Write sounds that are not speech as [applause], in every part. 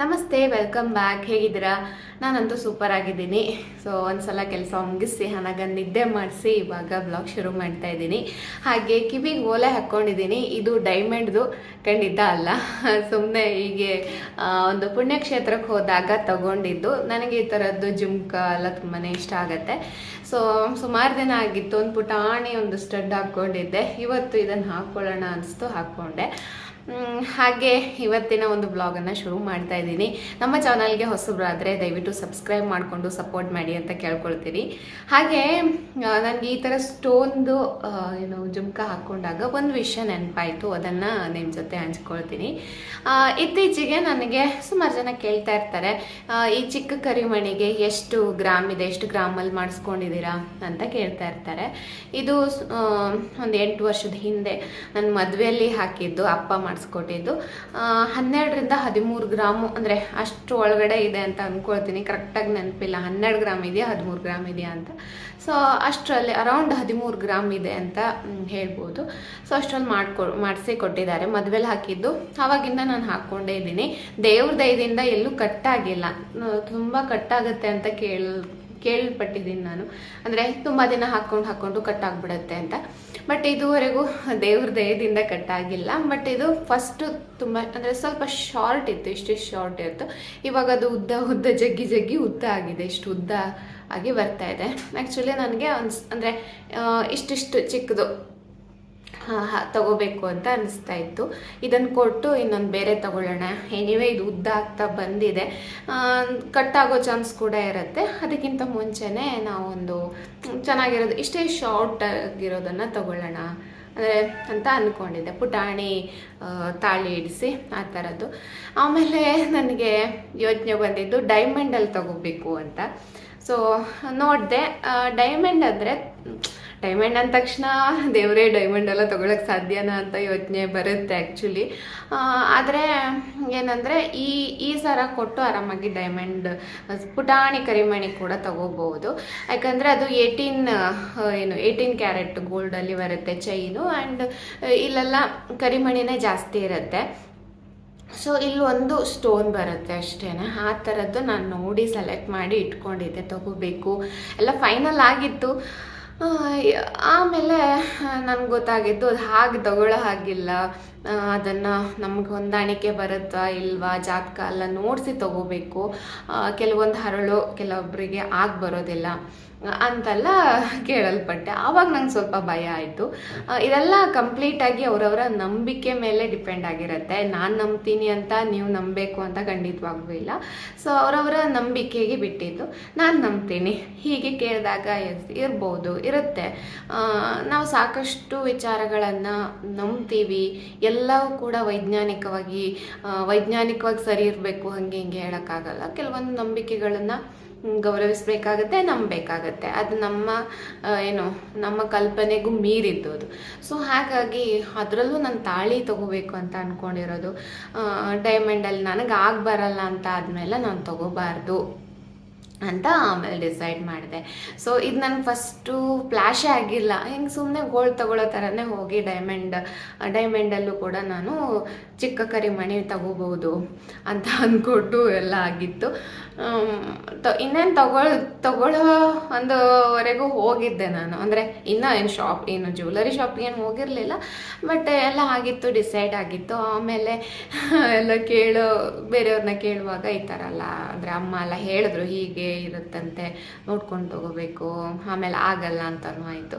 ನಮಸ್ತೆ welcome back ಹೇಗಿದ್ದೀರಾ? ನಾನಂತೂ ಸೂಪರ್ ಆಗಿದ್ದೀನಿ. ಸೊ ಒಂದ್ಸಲ ಕೆಲಸ ಮುಗಿಸಿ ನನಗೆ ನಿದ್ದೆ ಮಾಡಿಸಿ, ಇವಾಗ ಬ್ಲಾಗ್ ಶುರು ಮಾಡ್ತಾ ಇದ್ದೀನಿ. ಹಾಗೆ ಕಿವಿಗೆ ಓಲೆ ಹಾಕ್ಕೊಂಡಿದ್ದೀನಿ ಇದು ಡೈಮಂಡ್ದು ಖಂಡಿತ ಅಲ್ಲ. [laughs] ಸುಮ್ಮನೆ ಹೀಗೆ ಒಂದು ಪುಣ್ಯಕ್ಷೇತ್ರಕ್ಕೆ ಹೋದಾಗ ತಗೊಂಡಿದ್ದು. ನನಗೆ ಈ ಥರದ್ದು ಜುಮ್ಕ ಎಲ್ಲ ತುಂಬಾ ಇಷ್ಟ ಆಗುತ್ತೆ. ಸೊ ಸುಮಾರು ದಿನ ಆಗಿತ್ತು ಒಂದು ಪುಟಾಣಿ ಒಂದು ಸ್ಟಡ್ ಹಾಕ್ಕೊಂಡಿದ್ದೆ. ಇವತ್ತು ಇದನ್ನು ಹಾಕ್ಕೊಳ್ಳೋಣ ಅನಿಸ್ತು, ಹಾಕ್ಕೊಂಡೆ. ಹಾಗೆ ಇವತ್ತಿನ ಒಂದು ಬ್ಲಾಗನ್ನು ಶುರು ಮಾಡ್ತಾ ಇದ್ದೀನಿ. ನಮ್ಮ ಚಾನಲ್ಗೆ ಹೊಸಬ್ರಾದರೆ ದಯವಿಟ್ಟು ಸಬ್ಸ್ಕ್ರೈಬ್ ಮಾಡಿಕೊಂಡು ಸಪೋರ್ಟ್ ಮಾಡಿ ಅಂತ ಕೇಳ್ಕೊಳ್ತೀನಿ. ಹಾಗೆ ನನಗೆ ಈ ಥರ ಸ್ಟೋನ್ದು ಏನು, ಜುಮ್ಕ ಹಾಕ್ಕೊಂಡಾಗ ಒಂದು ವಿಷಯ ನೆನಪಾಯಿತು, ಅದನ್ನು ನಿಮ್ಮ ಜೊತೆ ಹಂಚ್ಕೊಳ್ತೀನಿ. ಇತ್ತೀಚೆಗೆ ನನಗೆ ಸುಮಾರು ಜನ ಕೇಳ್ತಾ ಇರ್ತಾರೆ ಈ ಚಿಕ್ಕ ಕರಿಮಣಿಗೆ ಎಷ್ಟು ಗ್ರಾಮ್ ಇದೆ, ಎಷ್ಟು ಗ್ರಾಮಲ್ಲಿ ಮಾಡಿಸ್ಕೊಂಡಿದ್ದೀರಾ ಅಂತ ಕೇಳ್ತಾ ಇರ್ತಾರೆ. ಇದು ಒಂದು ಎಂಟು ವರ್ಷದ ಹಿಂದೆ ನನ್ನ ಮದುವೆಯಲ್ಲಿ ಹಾಕಿದ್ದು ಅಪ್ಪ ಮಾಡಿಸ್ಕೊಟ್ಟಿದ್ದು. ಹನ್ನೆರಡರಿಂದ ಹದಿಮೂರು ಗ್ರಾಮು, ಅಂದರೆ ಅಷ್ಟು ಒಳಗಡೆ ಇದೆ ಅಂತ ಅಂದ್ಕೊಳ್ತೀನಿ ಕರೆಕ್ಟಾಗಿ ನೆನಪಿಲ್ಲ. ಹನ್ನೆರಡು ಗ್ರಾಮ್ ಇದೆಯಾ, ಹದಿಮೂರು ಗ್ರಾಮ್ ಇದೆಯಾ ಅಂತ. ಸೊ ಅಷ್ಟರಲ್ಲಿ ಅರೌಂಡ್ ಹದಿಮೂರು ಗ್ರಾಮ್ ಇದೆ ಅಂತ ಹೇಳ್ಬೋದು. ಸೊ ಅಷ್ಟರಲ್ಲಿ ಮಾಡ್ಕೊ, ಮಾಡಿಸಿ ಕೊಟ್ಟಿದ್ದಾರೆ. ಮದುವೆಲಿ ಹಾಕಿದ್ದು ಆವಾಗಿಂದ ನಾನು ಹಾಕ್ಕೊಂಡೇ ಇದ್ದೀನಿ. ದೇವ್ರ ದಯದಿಂದ ಎಲ್ಲೂ ಕಟ್ಟಾಗಿಲ್ಲ ತುಂಬ ಕಟ್ಟಾಗುತ್ತೆ ಅಂತ ಕೇಳ್ ಕೇಳ್ಪಟ್ಟಿದ್ದೀನಿ ನಾನು. ಅಂದರೆ ತುಂಬ ದಿನ ಹಾಕ್ಕೊಂಡು ಹಾಕ್ಕೊಂಡು ಕಟ್ಟಾಗ್ಬಿಡುತ್ತೆ ಅಂತ. ಬಟ್ ಇದುವರೆಗೂ ದೇವ್ರ ದಯದಿಂದ ಆಗಿಲ್ಲ ಬಟ್ ಇದು ಫಸ್ಟು ತುಂಬ, ಅಂದರೆ ಸ್ವಲ್ಪ ಶಾರ್ಟ್ ಇತ್ತು, ಇಷ್ಟು ಶಾರ್ಟ್ ಇತ್ತು. ಇವಾಗ ಅದು ಉದ್ದ ಉದ್ದ, ಜಗ್ಗಿ ಜಗ್ಗಿ ಉದ್ದ ಆಗಿದೆ, ಇಷ್ಟು ಉದ್ದ ಆಗಿ ಬರ್ತಾ ಇದೆ. ಆ್ಯಕ್ಚುಲಿ ನನಗೆ ಅನ್ಸ್ ಅಂದರೆ ಇಷ್ಟಿಷ್ಟು ಚಿಕ್ಕದು. ತಗೋಬೇಕು ಅಂತ ಅನಿಸ್ತಾ ಇತ್ತು. ಇದನ್ನು ಕೊಟ್ಟು ಇನ್ನೊಂದು ಬೇರೆ ತಗೊಳ್ಳೋಣ. ಎನಿವೇ ಇದು ಉದ್ದ ಆಗ್ತಾ ಬಂದಿದೆ. ಆಗೋ ಚಾನ್ಸ್ ಕೂಡ ಇರುತ್ತೆ. ಅದಕ್ಕಿಂತ ಮುಂಚೆನೇ ನಾವೊಂದು ಚೆನ್ನಾಗಿರೋದು, ಇಷ್ಟೇ ಶಾರ್ಟ್ ಆಗಿರೋದನ್ನು ತಗೊಳ್ಳೋಣ. ಅಂದರೆ ಅಂತ ಅಂದ್ಕೊಂಡಿದ್ದೆ ಪುಟಾಣಿ ತಾಳಿ ಇಡಿಸಿ, ಆ ಥರದ್ದು ಆಮೇಲೆ ನನಗೆ ಯೋಚನೆ ಬಂದಿದ್ದು ಡೈಮಂಡಲ್ಲಿ ತಗೋಬೇಕು ಅಂತ. ಸೊ ನೋಡಿದೆ ಡೈಮಂಡ್ ಅಂದರೆ ಡೈಮಂಡ್ ಅಂದ ತಕ್ಷಣ ದೇವರೇ ಡೈಮಂಡ್ ಎಲ್ಲ ತೊಗೊಳಕ್ಕೆ ಸಾಧ್ಯನಾ ಅಂತ ಯೋಚನೆ ಬರುತ್ತೆ ಆ್ಯಕ್ಚುಲಿ ಆದರೆ ಏನಂದರೆ ಈ ಈ ಸರ ಕೊಟ್ಟು ಆರಾಮಾಗಿ ಡೈಮಂಡ್ ಪುಟಾಣಿ, ಕರಿಮಣಿ ಕೂಡ ತಗೋಬಹುದು. ಯಾಕಂದರೆ ಅದು ಏಯ್ಟೀನ್ ಏನು ಏಯ್ಟೀನ್ ಕ್ಯಾರೆಟ್ ಗೋಲ್ಡಲ್ಲಿ ಬರುತ್ತೆ ಚೈನು ಆ್ಯಂಡ್ ಇಲ್ಲೆಲ್ಲ ಕರಿಮಣಿನೇ ಜಾಸ್ತಿ ಇರುತ್ತೆ. ಸೊ ಇಲ್ಲಿ ಒಂದು ಸ್ಟೋನ್ ಬರುತ್ತೆ ಅಷ್ಟೇ ಆ ಥರದ್ದು ನಾನು ನೋಡಿ ಸೆಲೆಕ್ಟ್ ಮಾಡಿ ಇಟ್ಕೊಂಡಿದ್ದೆ, ತಗೋಬೇಕು. ಎಲ್ಲ ಫೈನಲ್ ಆಗಿತ್ತು. ಆಮೇಲೆ ನನ್ಗೆ ಗೊತ್ತಾಗಿದ್ದು ಅದು ಹಾಗೆ ತಗೊಳ್ಳೋ ಹಾಗಿಲ್ಲ. ಅದನ್ನು ನಮ್ಗೆ ಹೊಂದಾಣಿಕೆ ಬರುತ್ತಾ ಇಲ್ವಾ? ಜಾತಕ ಎಲ್ಲ ನೋಡಿಸಿ ತಗೋಬೇಕು. ಕೆಲವೊಂದು ಹರಳು ಕೆಲವೊಬ್ಬರಿಗೆ ಆಗಿ ಬರೋದಿಲ್ಲ. ಅಂತೆಲ್ಲ ಕೇಳಲ್ಪಟ್ಟೆ. ಆವಾಗ ನಂಗೆ ಸ್ವಲ್ಪ ಭಯ ಆಯಿತು. ಇದೆಲ್ಲ ಕಂಪ್ಲೀಟಾಗಿ ಅವರವರ ನಂಬಿಕೆ ಮೇಲೆ ಡಿಪೆಂಡ್ ಆಗಿರುತ್ತೆ. ನಾನು ನಂಬ್ತೀನಿ ಅಂತ ನೀವು ನಂಬಬೇಕು ಅಂತ ಖಂಡಿತವಾಗ್ಲೂ ಇಲ್ಲ. ಸೊ ಅವರವರ ನಂಬಿಕೆಗೆ ಬಿಟ್ಟಿದ್ದು ನಾನು ನಂಬ್ತೀನಿ. ಹೀಗೆ ಕೇಳಿದಾಗ ಇರ್ಬೋದು, ಇರುತ್ತೆ. ನಾವು ಸಾಕಷ್ಟು ವಿಚಾರಗಳನ್ನು ನಂಬ್ತೀವಿ. ಎಲ್ಲವೂ ಕೂಡ ವೈಜ್ಞಾನಿಕವಾಗಿ ವೈಜ್ಞಾನಿಕವಾಗಿ ಸರಿ ಇರಬೇಕು, ಹಂಗೆ ಹಿಂಗೆ ಹೇಳೋಕ್ಕಾಗಲ್ಲ. ಕೆಲವೊಂದು ನಂಬಿಕೆಗಳನ್ನು ಗೌರವಿಸಬೇಕಾಗತ್ತೆ, ನಂಬಬೇಕಾಗತ್ತೆ. ಅದು ನಮ್ಮ ಏನು, ನಮ್ಮ ಕಲ್ಪನೆಗೂ ಮೀರಿದ್ದು ಅದು ಸೊ ಹಾಗಾಗಿ ಅದರಲ್ಲೂ ನಾನು ತಾಳಿ ತಗೋಬೇಕು ಅಂತ ಅಂದ್ಕೊಂಡಿರೋದು ಡೈಮಂಡಲ್ಲಿ ನನಗೆ ಆಗಿ ಬರಲ್ಲ ಅಂತ ಆದಮೇಲೆ ನಾನು ತಗೋಬಾರ್ದು. ಅಂತ ಆಮೇಲೆ ಡಿಸೈಡ್ ಮಾಡಿದೆ. ಸೊ ಇದು ನನಗೆ ಫಸ್ಟು ಫ್ಲ್ಯಾಶೇ ಆಗಿಲ್ಲ. ಹಿಂಗೆ ಸುಮ್ಮನೆ ಗೋಲ್ಡ್ ತಗೊಳ್ಳೋ ಥರನೇ ಹೋಗಿ ಡೈಮಂಡ್ ಡೈಮಂಡಲ್ಲೂ ಕೂಡ ನಾನು ಚಿಕ್ಕ ಕರಿ ಮಣಿ ತಗೋಬಹುದು ಅಂತ ಅಂದ್ಕೊಟ್ಟು ಎಲ್ಲ ಆಗಿತ್ತು. ತ, ಇನ್ನೇನು ತಗೊಳ್ ತಗೊಳ್ಳೋ ಒಂದುವರೆಗೂ ಹೋಗಿದ್ದೆ ನಾನು. ಅಂದರೆ ಇನ್ನೂ ಏನು ಶಾಪ್, ಏನು ಜ್ಯುವೆಲರಿ ಶಾಪಿಗೆ ಏನು ಹೋಗಿರಲಿಲ್ಲ. ಬಟ್ ಎಲ್ಲ ಆಗಿತ್ತು, ಡಿಸೈಡ್ ಆಗಿತ್ತು. ಆಮೇಲೆ ಎಲ್ಲ ಕೇಳೋ ಬೇರೆಯವ್ರನ್ನ ಕೇಳುವಾಗ ಈ ಥರ ಅಲ್ಲ. ಅಂದರೆ ಅಮ್ಮ ಎಲ್ಲ ಹೇಳಿದ್ರು, ಹೀಗೆ ಇರುತ್ತಂತೆ, ನೋಡ್ಕೊಂಡು ತಗೋಬೇಕು. ಆಮೇಲೆ ಆಗಲ್ಲ ಅಂತಲೂ ಆಯಿತು.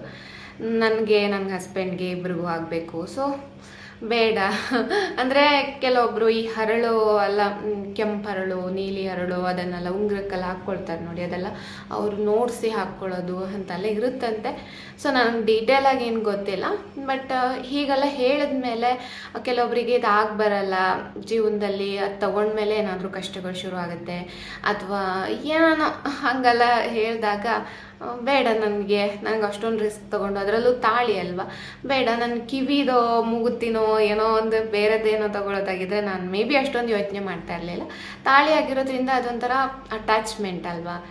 ನನಗೆ ನನ್ನ ಹಸ್ಬೆಂಡ್ಗೆ ಇಬ್ರಿಗೂ ಆಗಬೇಕು. ಸೊ ಬೇಡ. ಅಂದರೆ ಕೆಲವೊಬ್ಬರು ಈ ಹರಳು ಅಲ್ಲ ಕೆಂಪು ಹರಳು, ನೀಲಿ ಹರಳು, ಅದನ್ನೆಲ್ಲ ಉಂಗ್ರಕ್ಕೆಲ್ಲ ಹಾಕ್ಕೊಳ್ತಾರೆ ನೋಡಿ, ಅದೆಲ್ಲ ಅವರು ನೋಡಿಸಿ ಹಾಕ್ಕೊಳ್ಳೋದು ಅಂತೆಲ್ಲ ಇರುತ್ತಂತೆ. ಸೊ ನನಗೆ ಡೀಟೇಲಾಗಿ ಏನು ಗೊತ್ತಿಲ್ಲ ಬಟ್ ಹೀಗೆಲ್ಲ ಹೇಳಿದ್ಮೇಲೆ ಕೆಲವೊಬ್ಬರಿಗೆ ಇದು ಆಗಿ ಬರಲ್ಲ ಜೀವನದಲ್ಲಿ ಅದು ತಗೊಂಡ್ಮೇಲೆ ಏನಾದರೂ ಕಷ್ಟಗಳು ಶುರು ಆಗುತ್ತೆ ಅಥವಾ ಏನೋ ಹಾಗೆಲ್ಲ ಹೇಳಿದಾಗ ಬೇಡ ನನಗೆ ನನಗೆ ಅಷ್ಟೊಂದು ರಿಸ್ಕ್ ತೊಗೊಂಡು, ಅದರಲ್ಲೂ ತಾಳಿ ಅಲ್ವಾ? ಬೇಡ ನನ್ನ ಕಿವಿದೋ, ಮುಗುತ್ತಿನೋ, ಏನೋ ಒಂದು ಬೇರೆದೇನೋ ತಗೊಳ್ಳೋದಾಗಿದ್ರೆ ನಾನು ಮೇ ಬಿ ಅಷ್ಟೊಂದು ಯೋಚನೆ ಮಾಡ್ತಾ ಇರಲಿಲ್ಲ. ತಾಳಿ ಆಗಿರೋದ್ರಿಂದ ಅದೊಂಥರ ಅಟ್ಯಾಚ್ಮೆಂಟ್ ಅಲ್ವಾ?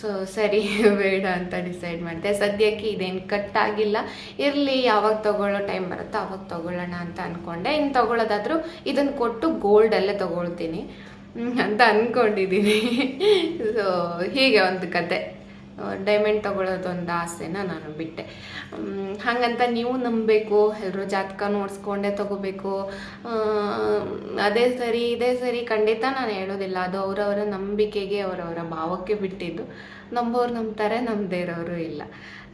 ಸೊ ಸರಿ, [laughs] ಬೇಡ ಅಂತ ಡಿಸೈಡ್ ಮಾಡಿದೆ. ಸದ್ಯಕ್ಕೆ ಇದೇನು ಕಟ್ ಆಗಿಲ್ಲ. ಇರಲಿ, ಯಾವಾಗ ತಗೊಳ್ಳೋ ಟೈಮ್ ಬರುತ್ತೋ ಅವಾಗ ತೊಗೊಳ್ಳೋಣ ಅಂತ ಅಂದ್ಕೊಂಡೆ ಇನ್ನು ತೊಗೊಳೋದಾದರೂ ಇದನ್ನು ಕೊಟ್ಟು ಗೋಲ್ಡಲ್ಲೇ ತೊಗೊಳ್ತೀನಿ. ಅಂತ ಅಂದ್ಕೊಂಡಿದ್ದೀನಿ ಸೊ [laughs] ಹೀಗೆ ಒಂದು ಕತೆ. ಡೈಮಂಡ್ ತಗೊಳ್ಳೋದೊಂದು ಆಸೆನ ನಾನು ಬಿಟ್ಟೆ. ಹಾಗಂತ ನೀವು ನಂಬಬೇಕು ಎಲ್ಲರೂ ಜಾತಕ ನೋಡಿಸ್ಕೊಂಡೇ ತಗೋಬೇಕು. ಅದೇ ಸರಿ, ಇದೇ ಸರಿ ಖಂಡಿತ ನಾನು ಹೇಳೋದಿಲ್ಲ. ಅದು ಅವರವರ ನಂಬಿಕೆಗೆ, ಅವರವರ ಭಾವಕ್ಕೆ ಬಿಟ್ಟಿದ್ದು. ನಂಬೋರು ನಂಬ್ತಾರೆ, ನಂಬದೇ ಇರೋರು ಇಲ್ಲ.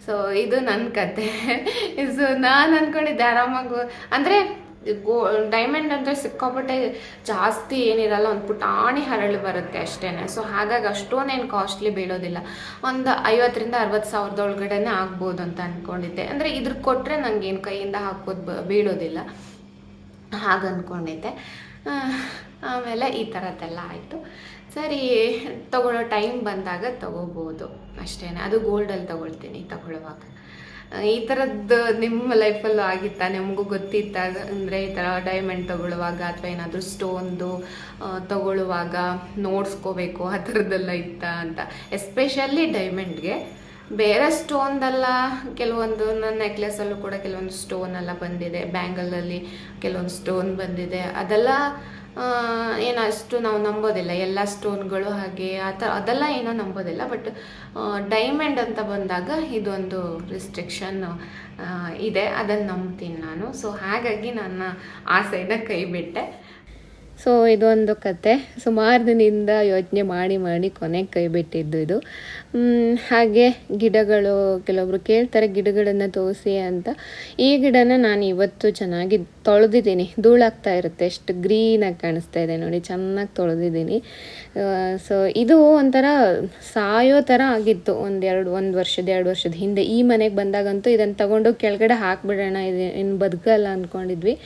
ಸೊ ಇದು ನನ್ನ ಕತೆ. ಸೊ ನಾನು ಅಂದ್ಕೊಂಡಿದ್ದೆ ಆರಾಮಾಗಿ ಅಂದರೆ ಗೋ ಡೈಮಂಡ್ ಅಂದರೆ ಸಿಕ್ಕಾಪಟ್ಟೆ ಜಾಸ್ತಿ ಏನಿರಲ್ಲ, ಒಂದು ಪುಟಾಣಿ ಹರಳು ಬರುತ್ತೆ ಅಷ್ಟೇ ಸೊ ಹಾಗಾಗಿ ಅಷ್ಟೊಂದೇನು ಕಾಸ್ಟ್ಲಿ ಬೀಳೋದಿಲ್ಲ. ಒಂದು ಐವತ್ತರಿಂದ ಅರವತ್ತು ಸಾವಿರದ ಒಳಗಡೆನೇ ಆಗ್ಬೋದು ಅಂತ ಅಂದ್ಕೊಂಡಿದ್ದೆ ಅಂದರೆ ಇದ್ರ ಕೊಟ್ಟರೆ ಏನು ಕೈಯಿಂದ ಹಾಕೋದು ಬೀಳೋದಿಲ್ಲ. ಹಾಗೆ ಅಂದ್ಕೊಂಡಿದ್ದೆ ಆಮೇಲೆ ಈ ಥರದ್ದೆಲ್ಲ ಆಯಿತು. ಸರಿ, ತಗೊಳ್ಳೋ ಟೈಮ್ ಬಂದಾಗ ತಗೋಬೋದು. ಅಷ್ಟೇ ಅದು ಗೋಲ್ಡಲ್ಲಿ ತಗೊಳ್ತೀನಿ, ತಗೊಳ್ಳುವಾಗ. ಈ ಥರದ್ದು ನಿಮ್ಮ ಲೈಫಲ್ಲೂ ಆಗಿತ್ತಾ ನಿಮಗೂ ಗೊತ್ತಿತ್ತ, ಅಂದರೆ ಈ ಥರ ಡೈಮಂಡ್ ತಗೊಳ್ಳುವಾಗ ಅಥವಾ ಏನಾದರೂ ಸ್ಟೋನ್ದು ತಗೊಳ್ಳುವಾಗ ನೋಡ್ಸ್ಕೋಬೇಕು, ಆ ಥರದ್ದೆಲ್ಲ ಇತ್ತ ಅಂತ. ಎಸ್ಪೆಷಲಿ ಡೈಮಂಡ್ಗೆ ಬೇರೆ ಸ್ಟೋನ್ದೆಲ್ಲ ಕೆಲವೊಂದು, ನನ್ನ ನೆಕ್ಲೆಸಲ್ಲೂ ಕೂಡ ಕೆಲವೊಂದು ಸ್ಟೋನ್ ಎಲ್ಲ ಬಂದಿದೆ. ಬ್ಯಾಂಗಲಲ್ಲಿ ಕೆಲವೊಂದು ಸ್ಟೋನ್ ಬಂದಿದೆ. ಅದೆಲ್ಲ ಏನು ಅಷ್ಟು ನಾವು ನಂಬೋದಿಲ್ಲ. ಎಲ್ಲ ಸ್ಟೋನ್ಗಳು ಹಾಗೆ ಆ ಥರ ಅದೆಲ್ಲ ಏನೋ ನಂಬೋದಿಲ್ಲ. ಬಟ್ ಡೈಮಂಡ್ ಅಂತ ಬಂದಾಗ ಇದೊಂದು ರಿಸ್ಟ್ರಿಕ್ಷನ್ ಇದೆ. ಅದನ್ನು ನಂಬ್ತೀನಿ ನಾನು. ಸೊ ಹಾಗಾಗಿ ನನ್ನ ಆಸೆನ ಕೈ ಬಿಟ್ಟೆ ಸೊ ಇದೊಂದು ಕತೆ. ಸುಮಾರು ದಿನದಿಂದ ಯೋಚನೆ ಮಾಡಿ ಮಾಡಿ ಕೊನೆಗೆ ಕೈ ಬಿಟ್ಟಿದ್ದು ಇದು. ಹಾಗೆ ಗಿಡಗಳು, ಕೆಲವೊಬ್ರು ಕೇಳ್ತಾರೆ ಗಿಡಗಳನ್ನು ತೋರಿಸಿ ಅಂತ. ಈ ಗಿಡನ ನಾನು ಇವತ್ತು ಚೆನ್ನಾಗಿ ತೊಳೆದಿದ್ದೀನಿ. ಧೂಳಾಗ್ತಾ ಇರುತ್ತೆ. ಎಷ್ಟು ಗ್ರೀನಾಗಿ ಕಾಣಿಸ್ತಾ ಇದೆ ನೋಡಿ. ಚೆನ್ನಾಗಿ ತೊಳೆದಿದ್ದೀನಿ. ಸೊ ಇದು ಒಂಥರ ಸಾಯೋ ಥರ ಆಗಿತ್ತು. ಒಂದೆರಡು ಒಂದು ವರ್ಷದ, ಎರಡು ವರ್ಷದ ಹಿಂದೆ. ಈ ಮನೆಗೆ ಬಂದಾಗಂತೂ ಇದನ್ನು ತಗೊಂಡು ಕೆಳಗಡೆ ಹಾಕ್ಬಿಡೋಣ ಇದು. ಇನ್ನು ಬದುಕಲ್ಲ ಅಂದ್ಕೊಂಡಿದ್ವಿ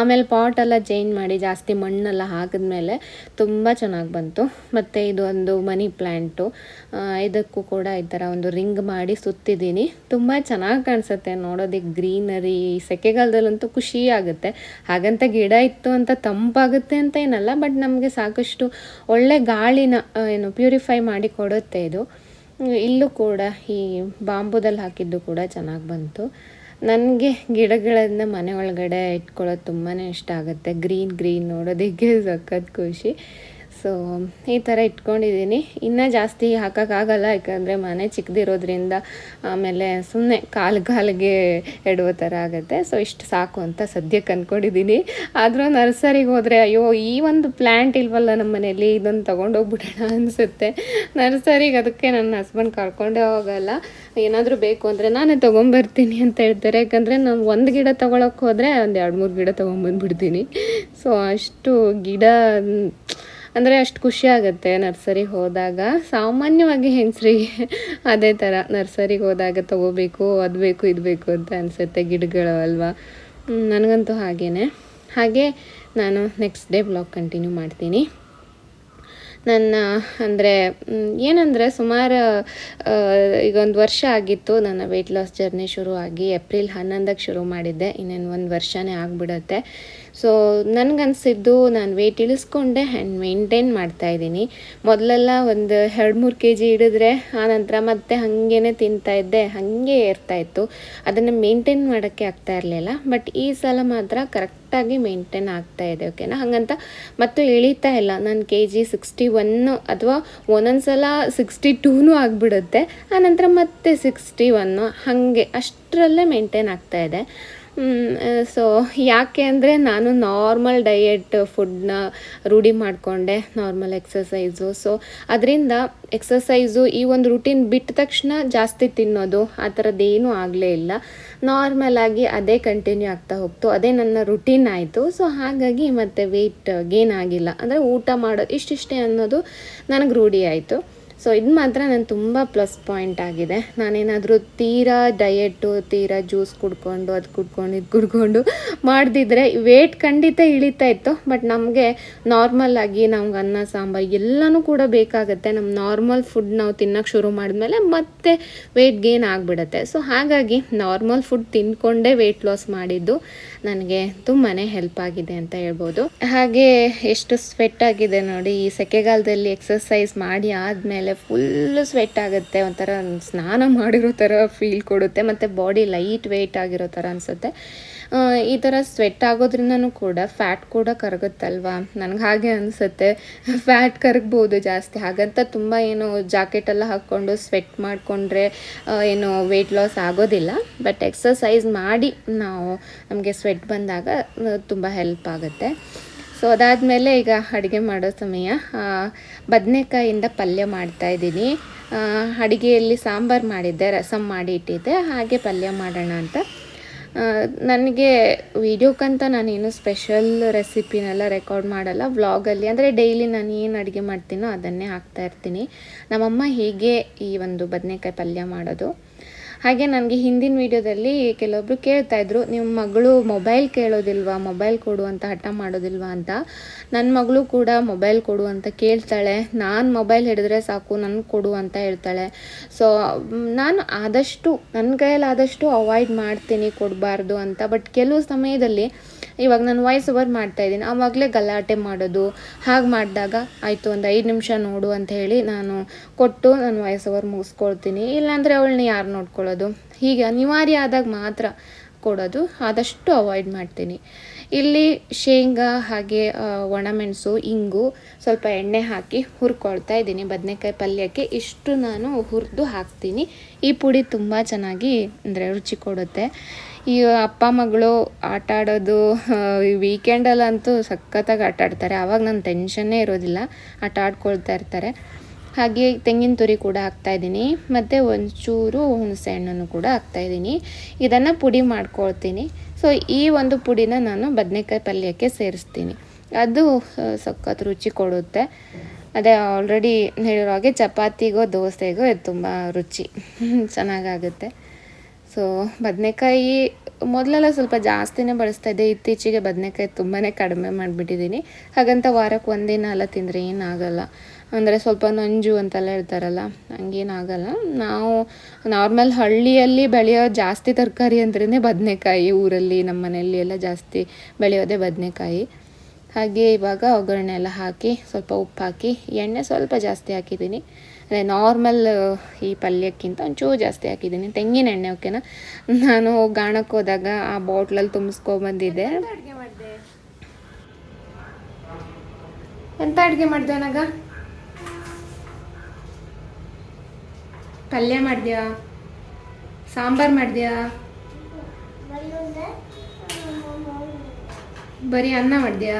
ಆಮೇಲೆ ಪಾಟ್ ಎಲ್ಲ ಚೇಂಜ್ ಮಾಡಿ ಜಾಸ್ತಿ ಮಣ್ಣೆಲ್ಲ ಹಾಕಿದ್ಮೇಲೆ ತುಂಬ ಚೆನ್ನಾಗಿ ಬಂತು. ಮತ್ತು ಇದು ಒಂದು ಮನಿ ಪ್ಲ್ಯಾಂಟು ಇದಕ್ಕೂ ಕೂಡ ಈ ಥರ ಒಂದು ರಿಂಗ್ ಮಾಡಿ ಸುತ್ತಿದ್ದೀನಿ. ತುಂಬ ಚೆನ್ನಾಗಿ ಕಾಣಿಸುತ್ತೆ ನೋಡೋದಕ್ಕೆ ಗ್ರೀನರಿ ಸೆಕೆಗಾಲದಲ್ಲಂತೂ ಖುಷಿ ಆಗುತ್ತೆ. ಹಾಗಂತ ಗಿಡ ಇತ್ತು ಅಂತ ತಂಪಾಗುತ್ತೆ ಅಂತ ಏನಲ್ಲ, ಬಟ್ ನಮಗೆ ಸಾಕಷ್ಟು ಒಳ್ಳೆ ಗಾಳಿನ ಏನು ಪ್ಯೂರಿಫೈ ಮಾಡಿ ಕೊಡುತ್ತೆ ಇದು. ಇಲ್ಲೂ ಕೂಡ ಈ ಬಾಂಬುದಲ್ಲಿ ಹಾಕಿದ್ದು ಕೂಡ ಚೆನ್ನಾಗಿ ಬಂತು. ನನಗೆ ಗಿಡಗಳನ್ನ ಮನೆ ಒಳಗಡೆ ಇಟ್ಕೊಳ್ಳೋದು ತುಂಬಾ ಇಷ್ಟ ಆಗುತ್ತೆ. ಗ್ರೀನ್ ಗ್ರೀನ್ ನೋಡೋದಕ್ಕೆ ಸಖತ್ ಖುಷಿ. ಸೊ ಈ ಥರ ಇಟ್ಕೊಂಡಿದ್ದೀನಿ. ಇನ್ನೂ ಜಾಸ್ತಿ ಹಾಕೋಕ್ಕಾಗಲ್ಲ ಯಾಕಂದರೆ ಮನೆ ಚಿಕ್ಕದಿರೋದ್ರಿಂದ ಆಮೇಲೆ ಸುಮ್ಮನೆ ಕಾಲು ಕಾಲಿಗೆ ಎಡುವ ಥರ ಆಗುತ್ತೆ. ಸೊ ಇಷ್ಟು ಸಾಕು ಅಂತ ಸದ್ಯಕ್ಕೆ ಅಂದ್ಕೊಂಡಿದ್ದೀನಿ ಆದರೂ ನರ್ಸರಿಗೆ ಹೋದರೆ, ಅಯ್ಯೋ, ಈ ಒಂದು ಪ್ಲ್ಯಾಂಟ್ ಇಲ್ವಲ್ಲ ನಮ್ಮ ಮನೇಲಿ ಇದನ್ನು ತೊಗೊಂಡೋಗ್ಬಿಡೋಣ [laughs] ಅನಿಸುತ್ತೆ. ನರ್ಸರಿಗೆ ಅದಕ್ಕೆ ನನ್ನ ಹಸ್ಬೆಂಡ್ ಕರ್ಕೊಂಡೇ ಹೋಗಲ್ಲ. ಏನಾದರೂ ಬೇಕು ಅಂದರೆ ನಾನೇ ತೊಗೊಂಬರ್ತೀನಿ ಅಂತ ಹೇಳ್ತಾರೆ. ಯಾಕಂದರೆ ನಾನು ಒಂದು ಗಿಡ ತೊಗೊಳಕ್ಕೆ ಹೋದರೆ ಒಂದು ಎರಡು ಮೂರು ಗಿಡ ತೊಗೊಂಬಂದ್ಬಿಡ್ತೀನಿ. ಸೊ ಅಷ್ಟು ಗಿಡ ಅಂದರೆ ಅಷ್ಟು ಖುಷಿ ಆಗುತ್ತೆ ನರ್ಸರಿಗೆ ಹೋದಾಗ. ಸಾಮಾನ್ಯವಾಗಿ ಹೆಂಗಸ್ರಿಗೆ [laughs] ಅದೇ ಥರ ನರ್ಸರಿಗೆ ಹೋದಾಗ ತಗೋಬೇಕು, ಅದು ಬೇಕು, ಇದು ಬೇಕು ಅಂತ ಅನಿಸುತ್ತೆ ಗಿಡಗಳು ಅಲ್ವಾ? ನನಗಂತೂ ಹಾಗೇ ಹಾಗೆ ನಾನು ನೆಕ್ಸ್ಟ್ ಡೇ ಬ್ಲಾಗ್ ಕಂಟಿನ್ಯೂ ಮಾಡ್ತೀನಿ. ನನ್ನ, ಅಂದರೆ ಏನಂದರೆ ಸುಮಾರು ಈಗ ಒಂದು ವರ್ಷ ಆಗಿತ್ತು ನನ್ನ ವೆಯ್ಟ್ ಲಾಸ್ ಜರ್ನಿ ಶುರು ಆಗಿ ಏಪ್ರಿಲ್ ಹನ್ನೊಂದಕ್ಕೆ ಶುರು ಮಾಡಿದ್ದೆ. ಇನ್ನೇನು ಒಂದು ವರ್ಷನೇ ಆಗಿಬಿಡುತ್ತೆ. ಸೊ ನನಗನ್ಸಿದ್ದು ನಾನು ವೆಯ್ಟ್ ಇಳಿಸ್ಕೊಂಡೆ ಆ್ಯಂಡ್ ಮೇಂಟೈನ್ ಮಾಡ್ತಾಯಿದ್ದೀನಿ ಮೊದಲೆಲ್ಲ ಒಂದು ಎರಡು ಮೂರು ಕೆ ಜಿ ಹಿಡಿದ್ರೆ ಆನಂತರ ಮತ್ತೆ ಹಾಗೇನೆ ತಿಂತಾ ಇದ್ದೆ. ಹಾಗೆ ಇರ್ತಾಯಿತ್ತು ಅದನ್ನು ಮೇಂಟೈನ್ ಮಾಡೋಕ್ಕೆ ಆಗ್ತಾ ಇರಲಿಲ್ಲ. ಬಟ್ ಈ ಸಲ ಮಾತ್ರ ಕರೆಕ್ಟಾಗಿ ಮೇಂಟೈನ್ ಆಗ್ತಾ ಇದೆ ಓಕೆನಾ ಹಾಗಂತ ಮತ್ತು ಇಳಿತಾ ಇಲ್ಲ. ನಾನು ಕೆ ಜಿ ಸಿಕ್ಸ್ಟಿ ಒನ್ನು ಅಥವಾ ಒಂದೊಂದು ಸಲ ಸಿಕ್ಸ್ಟಿ ಟೂನು ಆಗಿಬಿಡುತ್ತೆ, ಆನಂತರ ಮತ್ತೆ ಸಿಕ್ಸ್ಟಿ ಒನ್ನು, ಹಾಗೆ ಅಷ್ಟರಲ್ಲೇ ಮೇಂಟೈನ್ ಆಗ್ತಾ ಇದೆ. ಸೊ ಯಾಕೆ ಅಂದರೆ ನಾನು ನಾರ್ಮಲ್ ಡಯೆಟ್ ಫುಡ್ನ ರೂಢಿ ಮಾಡಿಕೊಂಡೆ ನಾರ್ಮಲ್ ಎಕ್ಸಸೈಸು ಸೊ ಅದರಿಂದ ಎಕ್ಸಸೈಸು ಈ ಒಂದು ರುಟೀನ್ ಬಿಟ್ಟ ತಕ್ಷಣ ಜಾಸ್ತಿ ತಿನ್ನೋದು ಆ ಥರದ್ದೇನೂ ಆಗಲೇ ಇಲ್ಲ. ನಾರ್ಮಲಾಗಿ ಅದೇ ಕಂಟಿನ್ಯೂ ಆಗ್ತಾ ಹೋಗ್ತು, ಅದೇ ನನ್ನ ರುಟೀನ್ ಆಯಿತು. ಸೊ ಹಾಗಾಗಿ ಮತ್ತೆ ವೆಯ್ಟ್ ಗೇನ್ ಆಗಿಲ್ಲ. ಅಂದರೆ ಊಟ ಮಾಡೋದು ಇಷ್ಟಿಷ್ಟೇ ಅನ್ನೋದು ನನಗೆ ರೂಢಿ ಆಯಿತು. ಸೊ ಇದು ಮಾತ್ರ ನಾನು ತುಂಬ ಪ್ಲಸ್ ಪಾಯಿಂಟ್ ಆಗಿದೆ. ನಾನೇನಾದರೂ ತೀರಾ ಡಯೆಟ್ಟು ತೀರಾ ಜ್ಯೂಸ್ ಕುಡ್ಕೊಂಡು, ಅದು ಕುಡ್ಕೊಂಡು, ಇದು ಕುಡ್ಕೊಂಡು ಮಾಡ್ದಿದ್ರೆ ವೇಟ್ ಖಂಡಿತ ಇಳಿತಾ ಇತ್ತು. ಬಟ್ ನಮಗೆ ನಾರ್ಮಲ್ ಆಗಿ ನಮ್ಗೆ ಅನ್ನ, ಸಾಂಬಾರು ಎಲ್ಲನೂ ಕೂಡ ಬೇಕಾಗುತ್ತೆ. ನಮ್ಮ ನಾರ್ಮಲ್ ಫುಡ್ ನಾವು ತಿನ್ನೋಕೆ ಶುರು ಮಾಡಿದ್ಮೇಲೆ ಮತ್ತೆ ವೆಯ್ಟ್ ಗೇನ್ ಆಗಿಬಿಡುತ್ತೆ. ಸೊ ಹಾಗಾಗಿ ನಾರ್ಮಲ್ ಫುಡ್ ತಿನ್ಕೊಂಡೇ ವೇಟ್ ಲಾಸ್ ಮಾಡಿದ್ದು ನನಗೆ ತುಂಬಾ ಹೆಲ್ಪ್ ಆಗಿದೆ ಅಂತ ಹೇಳ್ಬೋದು. ಹಾಗೆ ಎಷ್ಟು ಸ್ವೆಟ್ ಆಗಿದೆ ನೋಡಿ, ಈ ಸೆಕೆಗಾಲದಲ್ಲಿ ಎಕ್ಸಸೈಸ್ ಮಾಡಿ ಆದಮೇಲೆ ಫುಲ್ ಸ್ವೆಟ್ ಆಗುತ್ತೆ, ಒಂಥರ ಸ್ನಾನ ಮಾಡಿರೋ ಥರ ಫೀಲ್ ಕೊಡುತ್ತೆ, ಮತ್ತು ಬಾಡಿ ಲೈಟ್ ವೆಯ್ಟ್ ಆಗಿರೋ ಥರ ಅನಿಸುತ್ತೆ. ಈ ಥರ ಸ್ವೆಟ್ ಆಗೋದ್ರಿಂದನೂ ಕೂಡ ಫ್ಯಾಟ್ ಕೂಡ ಕರಗುತ್ತಲ್ವಾ? ನನಗೆ ಹಾಗೆ ಅನಿಸುತ್ತೆ. ಫ್ಯಾಟ್ ಕರಗ್ಬೋದು ಜಾಸ್ತಿ. ಹಾಗಂತ ತುಂಬ ಏನು ಜಾಕೆಟೆಲ್ಲ ಹಾಕ್ಕೊಂಡು ಸ್ವೆಟ್ ಮಾಡಿಕೊಂಡ್ರೆ ಏನು ವೆಯ್ಟ್ ಲಾಸ್ ಆಗೋದಿಲ್ಲ. ಬಟ್ ಎಕ್ಸಸೈಸ್ ಮಾಡಿ ನಾವು ನಮಗೆ ಸ್ವೆಟ್ ಬಂದಾಗ ತುಂಬ ಹೆಲ್ಪ್ ಆಗುತ್ತೆ. ಸೊ ಅದಾದಮೇಲೆ ಈಗ ಅಡುಗೆ ಮಾಡೋ ಸಮಯ. ಬದನೆಕಾಯಿಂದ ಪಲ್ಯ ಮಾಡ್ತಾ ಇದ್ದೀನಿ. ಅಡುಗೆಯಲ್ಲಿ ಸಾಂಬಾರು ಮಾಡಿದ್ದೆ ರಸಮ್ ಮಾಡಿ ಇಟ್ಟಿದ್ದೆ. ಹಾಗೆ ಪಲ್ಯ ಮಾಡೋಣ ಅಂತ. ನನಗೆ ವೀಡಿಯೋಕ್ಕಂತ ನಾನೇನು ಸ್ಪೆಷಲ್ ರೆಸಿಪಿನೆಲ್ಲ ರೆಕಾರ್ಡ್ ಮಾಡಲ್ಲ. ವ್ಲಾಗಲ್ಲಿ, ಅಂದರೆ ಡೈಲಿ ನಾನು ಏನು ಅಡುಗೆ ಮಾಡ್ತೀನೋ ಅದನ್ನೇ ಹಾಕ್ತಾ ಇರ್ತೀನಿ. ನಮ್ಮಮ್ಮ ಹೀಗೆ ಈ ಒಂದು ಬದನೆಕಾಯಿ ಪಲ್ಯ ಮಾಡೋದು. ಹಾಗೆ ನನಗೆ ಹಿಂದಿನ ವೀಡಿಯೋದಲ್ಲಿ ಕೆಲವೊಬ್ರು ಕೇಳ್ತಾ ಇದ್ರು ನಿಮ್ಮ ಮಗಳು ಮೊಬೈಲ್ ಕೇಳೋದಿಲ್ವಾ? ಮೊಬೈಲ್ ಕೊಡು ಅಂತ ಹಠ ಮಾಡೋದಿಲ್ವಾ ಅಂತ? ನನ್ನ ಮಗಳು ಕೂಡ ಮೊಬೈಲ್ ಕೊಡು ಅಂತ ಕೇಳ್ತಾಳೆ. ನಾನು ಮೊಬೈಲ್ ಹಿಡಿದ್ರೆ ಸಾಕು ನನಗೆ ಕೊಡು ಅಂತ ಹೇಳ್ತಾಳೆ. ಸೊ ನಾನು ಆದಷ್ಟು ನನ್ನ ಕೈಯಲ್ಲಿ ಆದಷ್ಟು ಅವಾಯ್ಡ್ ಮಾಡ್ತೀನಿ, ಕೊಡಬಾರ್ದು ಅಂತ. ಬಟ್ ಕೆಲವು ಸಮಯದಲ್ಲಿ ಇವಾಗ ನಾನು ವಾಯ್ಸ್ ಓವರ್ ಮಾಡ್ತಾ ಇದ್ದೀನಿ. ಆವಾಗಲೇ ಗಲಾಟೆ ಮಾಡೋದು. ಹಾಗೆ ಮಾಡಿದಾಗ ಆಯಿತು ಒಂದು ಐದು ನಿಮಿಷ ನೋಡು ಅಂತ ಹೇಳಿ ನಾನು ಕೊಟ್ಟು ನಾನು ವಾಯ್ಸ್ ಓವರ್ ಮುಗಿಸ್ಕೊಳ್ತೀನಿ. ಇಲ್ಲಾಂದರೆ ಅವಳನ್ನ ಯಾರು ನೋಡ್ಕೊಳ್ಳೋದು? ಹೀಗೆ ಅನಿವಾರ್ಯ ಆದಾಗ ಮಾತ್ರ ಕೊಡೋದು. ಆದಷ್ಟು ಅವಾಯ್ಡ್ ಮಾಡ್ತೀನಿ. ಇಲ್ಲಿ ಶೇಂಗಾ, ಹಾಗೆ ಒಣಮೆಣಸು, ಇಂಗು ಸ್ವಲ್ಪ ಎಣ್ಣೆ ಹಾಕಿ ಹುರ್ಕೊಳ್ತಾ ಇದ್ದೀನಿ. ಬದನೆಕಾಯಿ ಪಲ್ಯಕ್ಕೆ ಇಷ್ಟು ನಾನು ಹುರಿದು ಹಾಕ್ತೀನಿ. ಈ ಪುಡಿ ತುಂಬ ಚೆನ್ನಾಗಿ, ಅಂದರೆ ರುಚಿ ಕೊಡುತ್ತೆ. ಈ ಅಪ್ಪ ಮಗಳು ಆಟ ಆಡೋದು ವೀಕೆಂಡಲ್ಲಂತೂ ಸಖತ್ತಾಗಿ ಆಟ ಆಡ್ತಾರೆ. ಆವಾಗ ನಾನು ಟೆನ್ಷನ್ನೇ ಇರೋದಿಲ್ಲ. ಆಟ ಆಡ್ಕೊಳ್ತಾ ಇರ್ತಾರೆ. ಹಾಗೆ ತೆಂಗಿನ ತುರಿ ಕೂಡ ಹಾಕ್ತಾ ಇದ್ದೀನಿ. ಮತ್ತು ಒಂಚೂರು ಹುಣಸೆ ಹಣ್ಣನ್ನು ಕೂಡ ಹಾಕ್ತಾ ಇದ್ದೀನಿ. ಇದನ್ನು ಪುಡಿ ಮಾಡ್ಕೊಳ್ತೀನಿ. ಸೊ ಈ ಒಂದು ಪುಡಿನ ನಾನು ಬದನೆಕಾಯಿ ಪಲ್ಯಕ್ಕೆ ಸೇರಿಸ್ತೀನಿ. ಅದು ಸಖತ್ ರುಚಿ ಕೊಡುತ್ತೆ. ಅದೇ ಆಲ್ರೆಡಿ ಹೇಳಿರೋ ಹಾಗೆ ಚಪಾತಿಗೋ, ದೋಸೆಗೋ ಇದು ತುಂಬ ರುಚಿ. [laughs] ಚೆನ್ನಾಗಾಗುತ್ತೆ. ಸೊ ಬದನೆಕಾಯಿ ಮೊದಲೆಲ್ಲ ಸ್ವಲ್ಪ ಜಾಸ್ತಿನೇ ಬಳಸ್ತಾ ಇದ್ದೆ. ಇತ್ತೀಚೆಗೆ ಬದನೆಕಾಯಿ ತುಂಬಾ ಕಡಿಮೆ ಮಾಡಿಬಿಟ್ಟಿದ್ದೀನಿ. ಹಾಗಂತ ವಾರಕ್ಕೆ ಒಂದಿನ ಎಲ್ಲ ತಿಂದರೆ ಏನಾಗಲ್ಲ. ಅಂದರೆ ಸ್ವಲ್ಪ ನಂಜು ಅಂತೆಲ್ಲ ಹೇಳ್ತಾರಲ್ಲ, ಹಂಗೇನಾಗಲ್ಲ. ನಾವು ನಾರ್ಮಲ್ ಹಳ್ಳಿಯಲ್ಲಿ ಬೆಳೆಯೋ ಜಾಸ್ತಿ ತರಕಾರಿ ಅಂದ್ರೇ ಬದನೆಕಾಯಿ, ಊರಲ್ಲಿ ನಮ್ಮ ಮನೆಯಲ್ಲಿ ಎಲ್ಲ ಜಾಸ್ತಿ ಬೆಳೆಯೋದೇ ಬದನೆಕಾಯಿ. ಹಾಗೆ ಇವಾಗ ಒಗ್ಗರಣೆ ಎಲ್ಲ ಹಾಕಿ, ಸ್ವಲ್ಪ ಉಪ್ಪು ಹಾಕಿ, ಎಣ್ಣೆ ಸ್ವಲ್ಪ ಜಾಸ್ತಿ ಹಾಕಿದ್ದೀನಿ. ಅದೇ ನಾರ್ಮಲ್, ಈ ಪಲ್ಯಕ್ಕಿಂತ ಒಂಚೂರು ಜಾಸ್ತಿ ಹಾಕಿದ್ದೀನಿ. ತೆಂಗಿನ ಎಣ್ಣೆ, ಓಕೆನಾ? ನಾನು ಗಾಣಕ್ಕೆ ಹೋದಾಗ ಆ ಬಾಟ್ಲಲ್ಲಿ ತುಂಬಿಸ್ಕೊಂಬಂದಿದ್ದೆ ಎಂತ ಅಡುಗೆ ಮಾಡಿದೆ? ಅನಾಗ ಪಲ್ಯ ಮಾಡಿದ್ಯಾ? ಸಾಂಬಾರು ಮಾಡಿದ್ಯಾ? ಬರೀ ಅನ್ನ ಮಾಡಿದ್ಯಾ?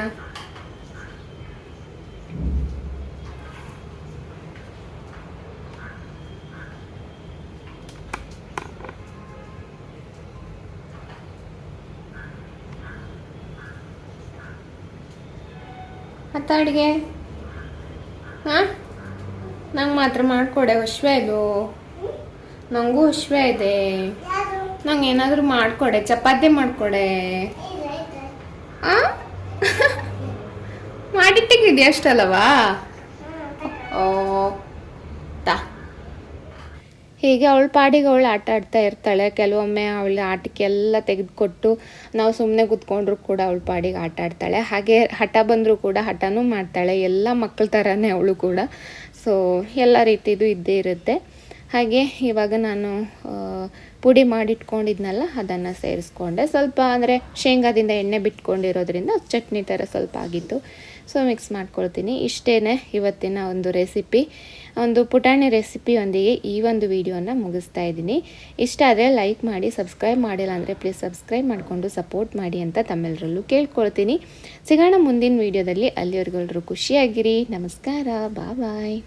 ಮತ್ತೆ ಅಡುಗೆ? ಹಾಂ? ನಂಗೆ ಮಾತ್ರ ಮಾಡಿಕೊಡೆ ಹಶ್ವೆ ಇದು. ನನಗೂ ಹಶ್ವೆ ಇದೆ. ನಂಗೆ ಏನಾದರೂ ಮಾಡಿಕೊಡೆ, ಚಪಾತಿ ಮಾಡಿಕೊಡೆ. ಆ? ಮಾಡಿಟ್ಟಿಗಿದೆಯಾ ಅಷ್ಟಲ್ಲವಾ? ಓ, ತಾ. ಹೀಗೆ ಅವಳು ಪಾಡಿಗೆ ಅವಳು ಆಟ ಆಡ್ತಾ ಇರ್ತಾಳೆ. ಕೆಲವೊಮ್ಮೆ ಅವಳ ಆಟಕ್ಕೆಲ್ಲ ತೆಗೆದುಕೊಟ್ಟು ನಾವು ಸುಮ್ಮನೆ ಕೂತ್ಕೊಂಡ್ರು ಕೂಡ ಅವಳ ಪಾಡಿಗೆ ಆಟ ಆಡ್ತಾಳೆ. ಹಾಗೆ ಹಠ ಬಂದರೂ ಕೂಡ ಹಠನೂ ಮಾಡ್ತಾಳೆ. ಎಲ್ಲ ಮಕ್ಕಳ ಥರನೇ ಅವಳು ಕೂಡ. ಸೊ ಎಲ್ಲ ರೀತಿದು ಇದ್ದೇ ಇರುತ್ತೆ. ಹಾಗೆ ಇವಾಗ ನಾನು ಪುಡಿ ಮಾಡಿಟ್ಕೊಂಡಿದ್ನಲ್ಲ, ಅದನ್ನು ಸೇರಿಸ್ಕೊಂಡೆ. ಸ್ವಲ್ಪ ಅಂದರೆ ಶೇಂಗಾದಿಂದ ಎಣ್ಣೆ ಬಿಟ್ಕೊಂಡಿರೋದ್ರಿಂದ ಚಟ್ನಿ ಥರ ಸ್ವಲ್ಪ ಆಗಿತ್ತು. ಸೊ ಮಿಕ್ಸ್ ಮಾಡ್ಕೊಳ್ತೀನಿ. ಇಷ್ಟೇ ಇವತ್ತಿನ ಒಂದು ರೆಸಿಪಿ ಒಂದು ಪುಟಾಣಿ ರೆಸಿಪಿಯೊಂದಿಗೆ ಈ ಒಂದು ವಿಡಿಯೋನ ಮುಗಿಸ್ತಾ ಇದ್ದೀನಿ. ಇಷ್ಟ ಆದರೆ ಲೈಕ್ ಮಾಡಿ ಸಬ್ಸ್ಕ್ರೈಬ್ ಮಾಡಿಲ್ಲ ಅಂದರೆ ಪ್ಲೀಸ್ ಸಬ್ಸ್ಕ್ರೈಬ್ ಮಾಡಿಕೊಂಡು ಸಪೋರ್ಟ್ ಮಾಡಿ ಅಂತ ತಮ್ಮೆಲ್ಲರಲ್ಲೂ ಕೇಳ್ಕೊಳ್ತೀನಿ. ಸಿಗೋಣ ಮುಂದಿನ ವಿಡಿಯೋದಲ್ಲಿ. ಅಲ್ಲಿವರೆಗೂ ಖುಷಿಯಾಗಿರಿ. ನಮಸ್ಕಾರ. ಬಾಯ್